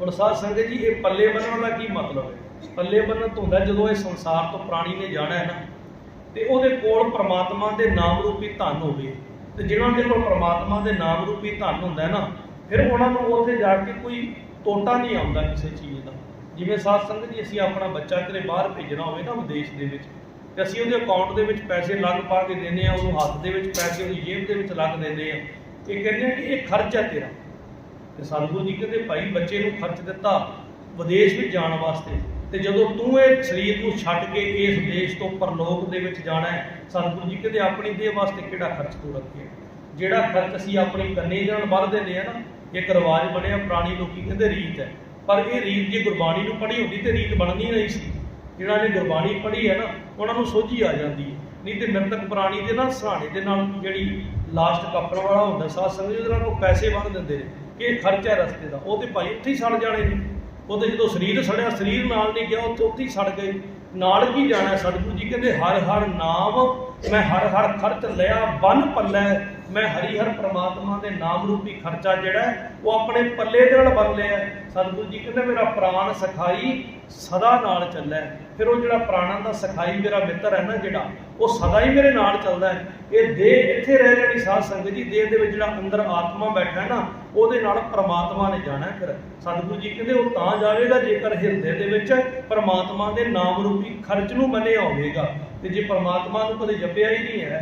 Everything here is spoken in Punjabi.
ਹੁਣ ਸਾਧ ਸੰਗਤ ਜੀ, ਇਹ ਪੱਲੇ ਬੰਨਣ ਦਾ ਕੀ ਮਤਲਬ ਹੈ? ਪੱਲੇ ਬੰਨਣ ਤੋਂ ਹੁੰਦਾ ਜਦੋਂ ਇਹ ਸੰਸਾਰ ਤੋਂ ਪ੍ਰਾਣੀ ਨੇ ਜਾਣਾ ਹੈ ਨਾ, ਤੇ ਉਹਦੇ ਕੋਲ ਪ੍ਰਮਾਤਮਾ ਦੇ ਨਾਮ ਰੂਪੀ ਧਨ ਹੋਵੇ, ਤੇ ਜਿਨ੍ਹਾਂ ਦੇ ਕੋਲ ਪ੍ਰਮਾਤਮਾ ਦੇ ਨਾਮ ਰੂਪੀ ਧਨ ਹੁੰਦਾ ਹੈ ਨਾ, ਫਿਰ ਉਹਨਾਂ ਨੂੰ ਉੱਥੇ ਜਾ ਕੇ ਕੋਈ ਤੋਟਾ ਨਹੀਂ ਆਉਂਦਾ ਕਿਸੇ ਚੀਜ਼ ਦਾ। ਜਿਵੇਂ ਸਾਧ ਸੰਗਤ ਜੀ, ਅਸੀਂ ਆਪਣਾ ਬੱਚਾ ਕਿਤੇ ਬਾਹਰ ਭੇਜਣਾ ਹੋਵੇ ਨਾ ਵਿਦੇਸ਼ ਦੇ ਵਿੱਚ, ਤੇ ਅਸੀਂ ਉਹਦੇ ਅਕਾਊਂਟ ਦੇ ਵਿੱਚ ਪੈਸੇ ਲੱਗ ਪਾ ਕੇ ਦਿੰਦੇ ਆ ਉਹਨੂੰ ਹੱਥ ਦੇ ਵਿੱਚ ਪੈਸੇ, ਉਹਦੀ ਜੇਬ ਦੇ ਵਿੱਚ ਲੱਗ ਦਿੰਦੇ ਆ ਇਹ ਕਹਿੰਦੇ ਆ ਕਿ ਇਹ ਖਰਚ ਹੈ ਤੇਰਾ। ਤੇ ਸਤਿਗੁਰੂ ਜੀ ਕਹਿੰਦੇ, ਭਾਈ, ਬੱਚੇ ਨੂੰ ਖਰਚ ਦਿੱਤਾ, ਵਿਦੇਸ਼ ਵਿੱਚ ਜਾਣ ਵਾਸਤੇ। ਤੇ ਜਦੋਂ ਤੂੰ ਇਹ ਸਰੀਰ ਨੂੰ ਛੱਡ ਕੇ ਇਸ ਦੇਸ਼ ਤੋਂ ਪਰਲੋਕ ਦੇ ਵਿੱਚ ਜਾਣਾ ਹੈ ਸਤਿਗੁਰੂ ਜੀ ਕਹਿੰਦੇ, ਆਪਣੀ ਦੇਹ ਵਾਸਤੇ ਕਿਹੜਾ ਖਰਚ ਤੂੰ ਰੱਖਿਆ? ਜਿਹੜਾ ਖਰਚ ਅਸੀਂ ਆਪਣੀ ਕੰਨੇ ਨਾਲ ਵੱਧ ਦਿੰਦੇ ਆ ਨਾ, ਇੱਕ ਰਿਵਾਜ ਬਣਿਆ, ਪੁਰਾਣੀ ਲੋਕੀ ਕਹਿੰਦੇ ਰੀਤ ਹੈ। ਪਰ ਇਹ ਰੀਤ ਜੇ ਗੁਰਬਾਣੀ ਨੂੰ ਪੜ੍ਹੀ ਹੁੰਦੀ ਤੇ ਰੀਤ ਬਣਨੀ ਨਹੀਂ ਸੀ। ਜਿਹੜਾ ਨੇ ਗੁਰਬਾਣੀ ਪੜ੍ਹੀ ਹੈ ਨਾ, ਉਹਨਾਂ ਨੂੰ ਸੋਝੀ ਆ ਜਾਂਦੀ ਹੈ। ਨਹੀਂ ਤੇ ਮਿਰਤਕ ਪ੍ਰਾਣੀ ਦੇ ਨਾਲ ਸਹਾਣੇ ਦੇ ਨਾਲ ਜਿਹੜੀ ਲਾਸਟ ਕੱਪੜ ਵਾਲਾ ਹੁੰਦਾ, ਸਾਧ ਸੰਗਤ ਜੀ ਨਾਲ ਉਹ ਪੈਸੇ ਵੰਡ ਦਿੰਦੇ ਨੇ। ਕਿ ਇਹ ਖਰਚਾ ਰਸਤੇ ਦਾ। ਉਹ ਤੇ ਭਾਈ ਉੱਥੇ ਹੀ ਸੜ ਜਾਣੇ ਨੇ। ਤੇ ਜਦੋਂ ਸਰੀਰ ਸੜਿਆ, ਸਰੀਰ ਨਾਲ ਨਹੀਂ ਗਿਆ, ਉੱਥੇ ਉੱਥੇ ਹੀ ਸੜ ਗਏ। ਨਾਲ ਕੀ ਜਾਣਾ ਸਤਿਗੁਰੂ ਜੀ? ਕਹਿੰਦੇ, ਹਰ ਹਰ ਨਾਮ, ਮੈਂ ਹਰ ਹਰ ਖਰਚ ਲਿਆ ਬੰਨ ਪੱਲੇ। ਮੈਂ ਹਰੀ ਹਰ ਪ੍ਰਮਾਤਮਾ ਦੇ ਨਾਮ ਰੂਪੀ ਖਰਚਾ ਜਿਹੜਾ ਉਹ ਆਪਣੇ ਪੱਲੇ ਦੇ ਨਾਲ ਬੰਨ ਲਿਆ ਸਤਿਗੁਰੂ ਜੀ ਕਹਿੰਦੇ, ਮੇਰਾ ਪ੍ਰਾਣ ਸਖਾਈ ਸਦਾ ਨਾਲ ਚੱਲੈ। ਫਿਰ ਉਹ ਜਿਹੜਾ ਪ੍ਰਾਣਾਂ ਦਾ ਸਖਾਈ ਮੇਰਾ ਮਿੱਤਰ ਹੈ ਨਾ ਜਿਹੜਾ, ਉਹ ਸਦਾ ਹੀ ਮੇਰੇ ਨਾਲ ਚੱਲਦਾ ਇਹ ਦੇਹ ਇੱਥੇ ਰਹਿ ਜਾਣੀ ਸਾਧ ਸੰਗਤ ਜੀ। ਦੇਹ ਦੇ ਵਿੱਚ ਜਿਹੜਾ ਅੰਦਰ ਆਤਮਾ ਬੈਠਾ ਹੈ ਨਾ ਉਹਦੇ ਨਾਲ ਪ੍ਰਮਾਤਮਾ ਨੇ ਜਾਣਾ ਫਿਰ। ਸਤਿਗੁਰੂ ਜੀ ਕਹਿੰਦੇ, ਉਹ ਤਾਂ ਜਾਵੇਗਾ ਜੇਕਰ ਹਿਰਦੇ ਦੇ ਵਿੱਚ ਪ੍ਰਮਾਤਮਾ ਦੇ ਨਾਮ ਰੂਪੀ ਖਰਚ ਨੂੰ ਮੰਨਿਆ ਹੋਵੇਗਾ। ਤੇ ਜੇ ਪ੍ਰਮਾਤਮਾ ਨੂੰ ਕਦੇ ਜਪਿਆ ਹੀ ਨਹੀਂ ਹੈ